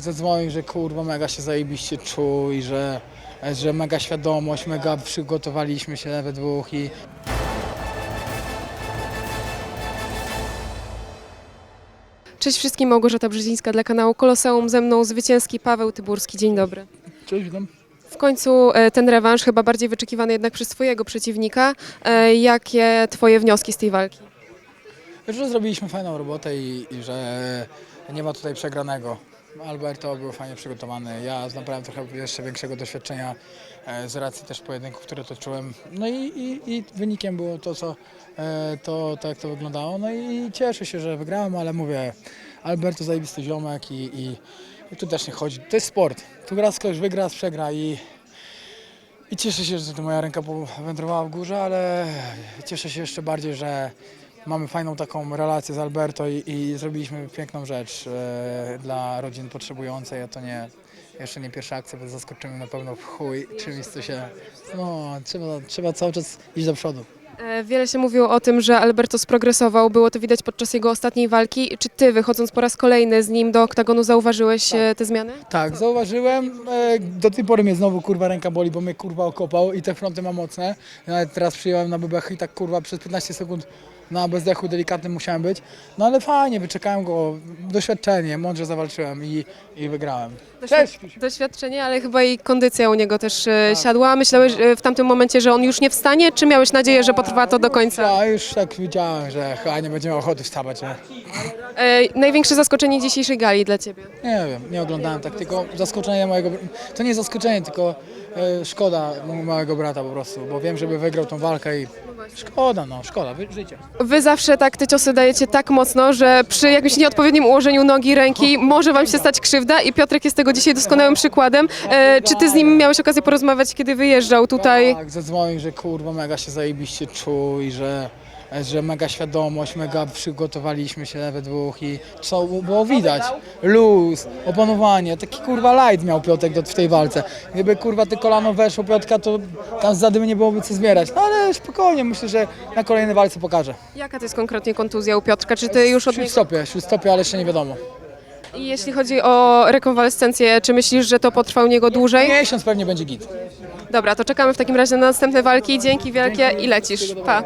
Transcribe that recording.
Tak, zadzwonił, że kurwa mega się zajebiście czuł i że, że mega świadomość, mega przygotowaliśmy się we dwóch i Cześć wszystkim, Małgorzata Brzezińska dla kanału Koloseum. Ze mną zwycięski Paweł Tyburski. Dzień dobry. Cześć, witam. W końcu e, ten rewanż, chyba bardziej wyczekiwany jednak przez Twojego przeciwnika. E, Jakie Twoje wnioski z tej walki? Że zrobiliśmy fajną robotę i, i że nie ma tutaj przegranego. Alberto był fajnie przygotowany. Ja nabrałem trochę jeszcze większego doświadczenia e, z racji też pojedynków, które toczyłem. No i, i, i wynikiem było to, co, e, to, to, jak to wyglądało. No i cieszę się, że wygrałem, ale mówię, Alberto zajebisty ziomek i, i, i tu też nie chodzi. To jest sport. Tu raz ktoś wygra, raz przegra i, i cieszę się, że moja ręka powędrowała w górze, ale cieszę się jeszcze bardziej, że mamy fajną taką relację z Alberto i, i zrobiliśmy piękną rzecz e, dla rodzin potrzebującej, a to nie jeszcze nie pierwsza akcja, bo zaskoczymy na pewno w chuj czymś, co się... No, trzeba, trzeba cały czas iść do przodu. E, Wiele się mówiło o tym, że Alberto sprogresował. Było to widać podczas jego ostatniej walki. Czy Ty, wychodząc po raz kolejny z nim do oktagonu, zauważyłeś e, te zmiany? Tak, zauważyłem. E, Do tej pory mnie znowu kurwa ręka boli, bo mnie kurwa okopał i te fronty ma mocne. Nawet teraz przyjąłem na bebech i tak kurwa przez 15 sekund na bezdechu delikatnym musiałem być. No ale fajnie, wyczekałem go, doświadczenie, mądrze zawalczyłem i, i wygrałem. Cześć! Doświadczenie, ale chyba i kondycja u niego też e, siadła. Myślałeś e, w tamtym momencie, że on już nie wstanie, czy miałeś nadzieję, że potrwa to do końca? Ja już tak widziałem, że chyba nie będzie miał ochoty wstawać. Nie? E, największe zaskoczenie dzisiejszej gali dla Ciebie? nie wiem, nie oglądałem tak, tylko zaskoczenie mojego... To nie zaskoczenie, tylko e, szkoda małego brata po prostu, bo wiem, żeby wygrał tą walkę i szkoda, no szkoda, wy- życie. Wy zawsze tak te ciosy dajecie tak mocno, że przy jakimś nieodpowiednim ułożeniu nogi, ręki może wam się stać krzywda i Piotrek jest tego dzisiaj doskonałym przykładem. E, czy ty z nim miałeś okazję porozmawiać, kiedy wyjeżdżał tutaj? Tak, zadzwonił, że kurwa mega się zajebiście czuł i że, że mega świadomość, mega przygotowaliśmy się we dwóch i co było widać, luz, opanowanie, taki kurwa light miał Piotrek do, w tej walce. Gdyby kurwa te kolano weszło Piotrka, to tam z zadymy nie byłoby co zbierać. No ale spokojnie, myślę, że na kolejnej walce pokażę. Jaka to jest konkretnie kontuzja u Piotrka? Czy ty już od niego... Śródstopie, śródstopie, ale jeszcze nie wiadomo. I jeśli chodzi o rekonwalescencję, czy myślisz, że to potrwa u niego dłużej? Miesiąc pewnie będzie git. Dobra, to czekamy w takim razie na następne walki. Dzięki wielkie i lecisz. Pa.